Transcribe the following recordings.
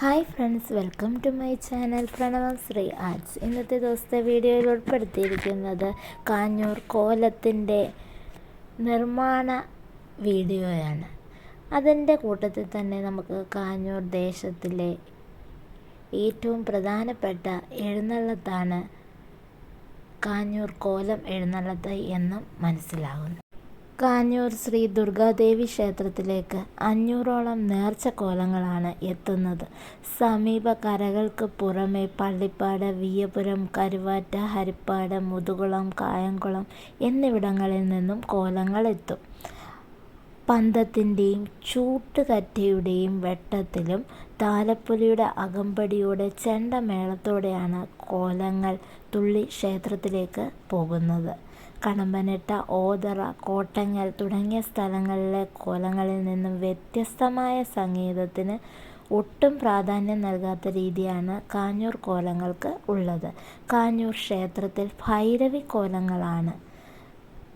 Hi friends welcome to my channel Pranavam Sree arts. ഇന്നത്തെ ദിവസത്തെ വീഡിയോയിൽ ഉൾപ്പെടുത്തിയിരിക്കുന്നത് കാഞ്ഞൂർ കോലത്തിന്റെ നിർമ്മാണ വീഡിയോയാണ്. അതിന്റെ കൂട്ടത്തിൽ തന്നെ നമുക്ക് കാഞ്ഞൂർ ദേശത്തിലെ ഏറ്റവും പ്രധാനപ്പെട്ട എഴുന്നള്ളത്താണ് കാഞ്ഞൂർ കോലം എഴുന്നള്ളത്ത് എന്നും മനസ്സിലാകുന്നു. കാഞ്ഞൂർ ശ്രീ ദുർഗാദേവി ക്ഷേത്രത്തിലേക്ക് അഞ്ഞൂറോളം നേർച്ചക്കോലങ്ങളാണ് എത്തുന്നത്. സമീപ കരകൾക്ക് പുറമെ പള്ളിപ്പാട് വിയപുരം കരുവാറ്റ ഹരിപ്പാട് മുതുകുളം കായംകുളം എന്നിവിടങ്ങളിൽ നിന്നും കോലങ്ങൾ എത്തും. പന്തത്തിന്റെയും ചൂട്ടുകറ്റയുടെയും വെട്ടത്തിലും താലപ്പൊലിയുടെ അകമ്പടിയോടെ ചെണ്ടമേളത്തോടെയാണ് കോലങ്ങൾ തുള്ളി ക്ഷേത്രത്തിലേക്ക് പോകുന്നത്. കടമ്പനിട്ട ഓതറ കോട്ടങ്ങൽ തുടങ്ങിയ സ്ഥലങ്ങളിലെ കോലങ്ങളിൽ നിന്നും വ്യത്യസ്തമായ സംഗീതത്തിന് ഒട്ടും പ്രാധാന്യം നൽകാത്ത രീതിയാണ് കാഞ്ഞൂർ കോലങ്ങൾക്ക് ഉള്ളത്. കാഞ്ഞൂർ ക്ഷേത്രത്തിൽ ഭൈരവി കോലങ്ങളാണ്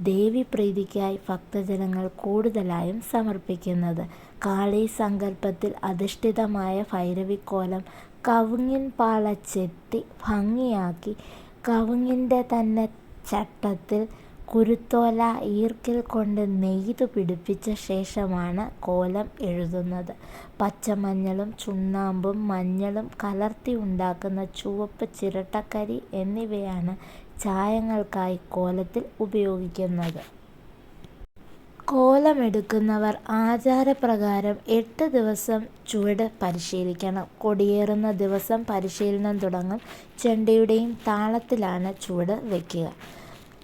ദേവി പ്രീതിക്കായി ഭക്തജനങ്ങൾ കൂടുതലായും സമർപ്പിക്കുന്നത്. കാളി സങ്കല്പത്തിൽ അധിഷ്ഠിതമായ ഭൈരവിക്കോലം കവുങ്ങിൻ പാള ചെത്തി ഭംഗിയാക്കി കവുങ്ങിന്റെ തന്നെ ചട്ടത്തിൽ കുരുത്തോല ഈർക്കിൽ കൊണ്ട് നെയ്തു പിടിപ്പിച്ച ശേഷമാണ് കോലം എഴുതുന്നത്. പച്ചമഞ്ഞളും ചുണ്ണാമ്പും മഞ്ഞളും കലർത്തി ഉണ്ടാക്കുന്ന ചുവപ്പ് ചിരട്ടക്കരി എന്നിവയാണ് ചായങ്ങൾക്കായി കോലത്തിൽ ഉപയോഗിക്കുന്നത്. കോലമെടുക്കുന്നവർ ആചാരപ്രകാരം എട്ട് ദിവസം ചുവട് പരിശീലിക്കണം. കൊടിയേറുന്ന ദിവസം പരിശീലനം തുടങ്ങും. ചെണ്ടയുടെയും താളത്തിലാണ് ചുവട് വയ്ക്കുക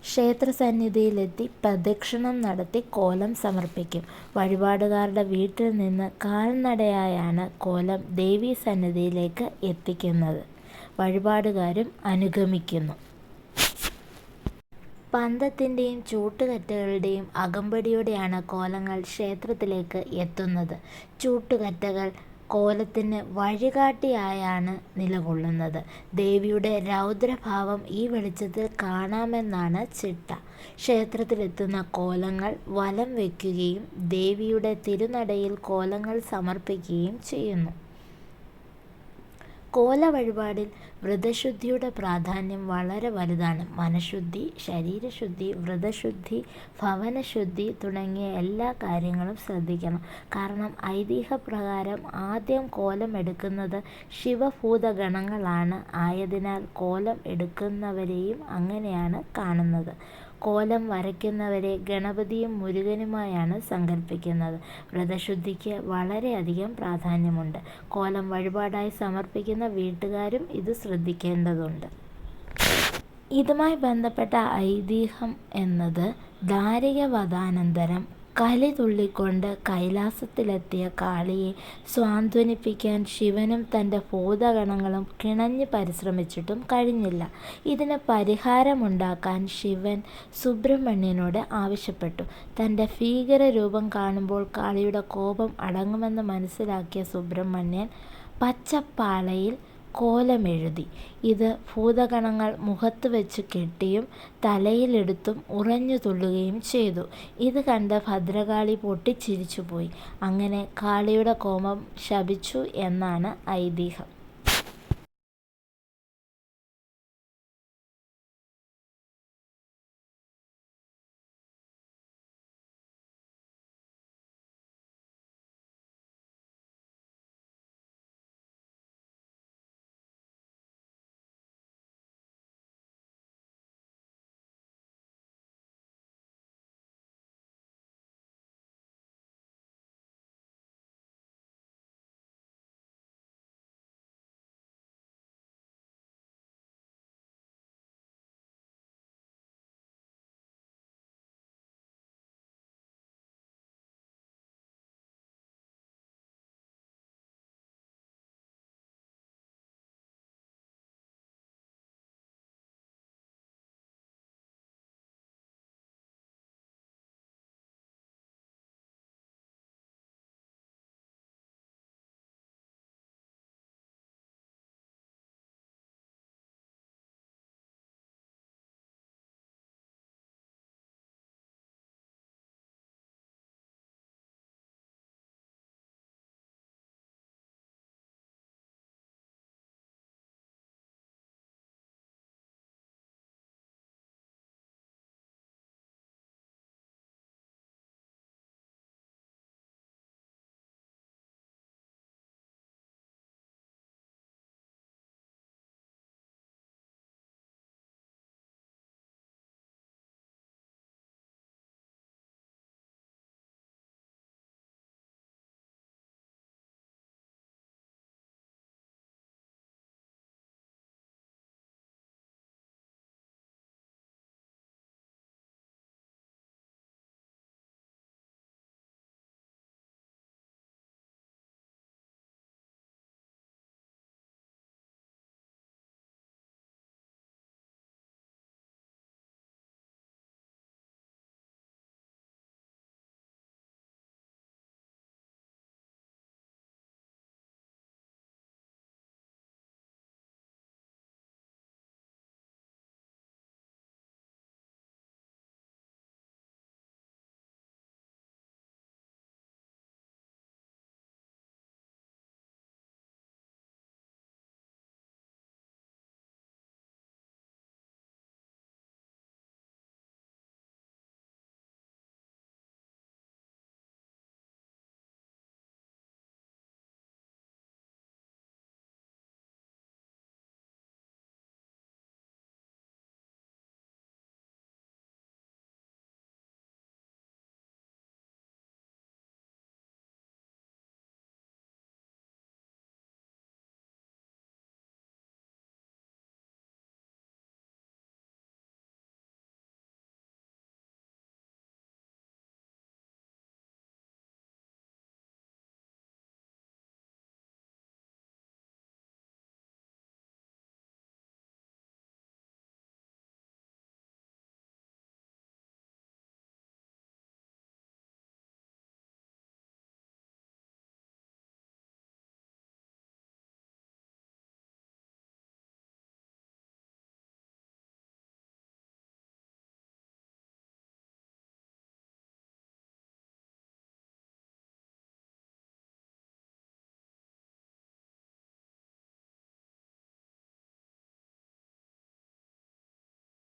ക്ഷേത്രസന്നിധിയിലെത്തി പ്രദക്ഷിണം നടത്തി കോലം സമർപ്പിക്കും. വഴിപാടുകാരുടെ വീട്ടിൽ നിന്ന് കാൽനടയായാണ് കോലം ദേവീ സന്നിധിയിലേക്ക് എത്തിക്കുന്നത്. വഴിപാടുകാരും അനുഗമിക്കുന്നു. പന്തത്തിന്റെയും ചൂട്ടുകറ്റകളുടെയും അകമ്പടിയോടെയാണ് കോലങ്ങൾ ക്ഷേത്രത്തിലേക്ക് എത്തുന്നത്. ചൂട്ടുകറ്റകൾ കോലത്തിന് വഴികാട്ടിയായാണ് നിലകൊള്ളുന്നത്. ദേവിയുടെ രൗദ്രഭാവം ഈ വെളിച്ചത്തിൽ കാണാമെന്നാണ് ചിട്ട. ക്ഷേത്രത്തിലെത്തുന്ന കോലങ്ങൾ വലം വയ്ക്കുകയും ദേവിയുടെ തിരുനടയിൽ കോലങ്ങൾ സമർപ്പിക്കുകയും ചെയ്യുന്നു. കോല വഴിപാടിൽ വ്രതശുദ്ധിയുടെ പ്രാധാന്യം വളരെ വലുതാണ്. മനഃശുദ്ധി ശരീരശുദ്ധി വ്രതശുദ്ധി ഭവനശുദ്ധി തുടങ്ങിയ എല്ലാ കാര്യങ്ങളും ശ്രദ്ധിക്കണം. കാരണം ഐതിഹ്യപ്രകാരം ആദ്യം കോലം എടുക്കുന്നത് ശിവഭൂതഗണങ്ങളാണ്. ആയതിനാൽ കോലം എടുക്കുന്നവരെയും അങ്ങനെയാണ് കാണുന്നത്. കോലം വരയ്ക്കുന്നവരെ ഗണപതിയും മുരുകനുമായാണ് സങ്കല്പിക്കുന്നത്. വ്രതശുദ്ധിക്ക് വളരെയധികം പ്രാധാന്യമുണ്ട്. കോലം വഴിപാടായി സമർപ്പിക്കുന്ന വീട്ടുകാരും ഇത് ശ്രദ്ധിക്കേണ്ടതുണ്ട്. ഇതുമായി ബന്ധപ്പെട്ട ഐതിഹ്യം എന്നത് ദാരികവധാനന്തരം കലി തുള്ളിക്കൊണ്ട് കൈലാസത്തിലെത്തിയ കാളിയെ സ്വാന്തനിപ്പിക്കാൻ ശിവനും തന്റെ ഭൂതഗണങ്ങളും കിണഞ്ഞ് പരിശ്രമിച്ചിട്ടും കഴിഞ്ഞില്ല. ഇതിന് പരിഹാരമുണ്ടാക്കാൻ ശിവൻ സുബ്രഹ്മണ്യനോട് ആവശ്യപ്പെട്ടു. തന്റെ ഭീകര രൂപം കാണുമ്പോൾ കാളിയുടെ കോപം അടങ്ങുമെന്ന് മനസ്സിലാക്കിയ സുബ്രഹ്മണ്യൻ പച്ചപ്പാളയിൽ കോലമെഴുതി. ഇത് ഭൂതഗണങ്ങൾ മുഖത്ത് വെച്ച് കെട്ടിയും തലയിലെടുത്തും ഉറഞ്ഞു തുള്ളുകയും ചെയ്തു. ഇത് കണ്ട് ഭദ്രകാളി പൊട്ടിച്ചിരിച്ചുപോയി. അങ്ങനെ കാളിയുടെ കോപം ശപിച്ചു എന്നാണ് ഐതിഹ്യം.